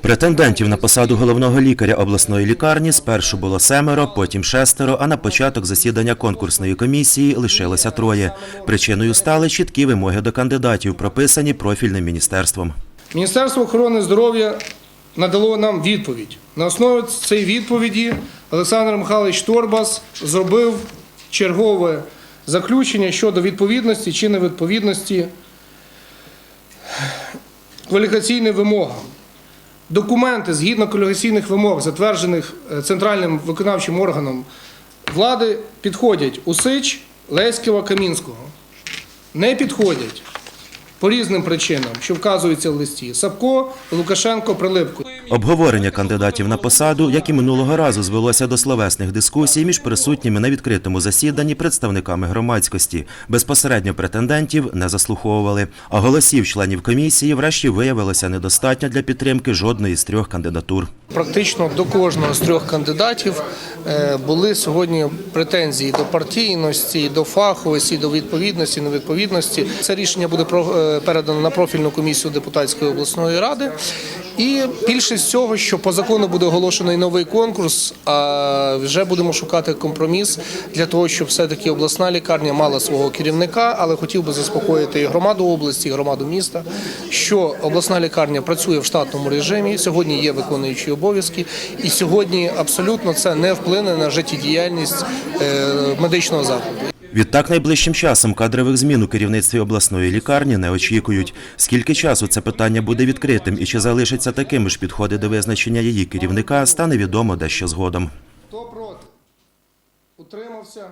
Претендентів на посаду головного лікаря обласної лікарні спершу було семеро, потім шестеро, а на початок засідання конкурсної комісії лишилося троє. Причиною стали чіткі вимоги до кандидатів, прописані профільним міністерством. Міністерство охорони здоров'я надало нам відповідь. На основі цієї відповіді Олександр Михайлович Торбас зробив чергове заключення щодо відповідності чи невідповідності кваліфікаційним вимогам. Документи згідно кваліфікаційних вимог, затверджених е, центральним виконавчим органом влади, підходять Усич, Леськіва, Камінського. Не підходять по різним причинам, що вказуються в листі. Сапко, Лукашенко, Прилипко. Обговорення кандидатів на посаду, як і минулого разу, звелося до словесних дискусій між присутніми на відкритому засіданні представниками громадськості. Безпосередньо претендентів не заслуховували. А голосів членів комісії врешті виявилося недостатньо для підтримки жодної з трьох кандидатур. Практично до кожного з трьох кандидатів е, були сьогодні претензії до партійності, до фаховості, до відповідності, невідповідності. Це рішення буде е, передано на профільну комісію депутатської обласної ради. І більшість цього, що по закону буде оголошений новий конкурс, а вже будемо шукати компроміс для того, щоб все-таки обласна лікарня мала свого керівника, але хотів би заспокоїти і громаду області, і громаду міста, що обласна лікарня працює в штатному режимі. Сьогодні є виконуючі обов'язки, і сьогодні абсолютно це не вплине на життєдіяльність е, медичного закладу. Відтак найближчим часом кадрових змін у керівництві обласної лікарні не очікують. Скільки часу це питання буде відкритим і чи залишиться такими ж підходи до визначення її керівника, стане відомо дещо згодом. Хто проти? Утримався?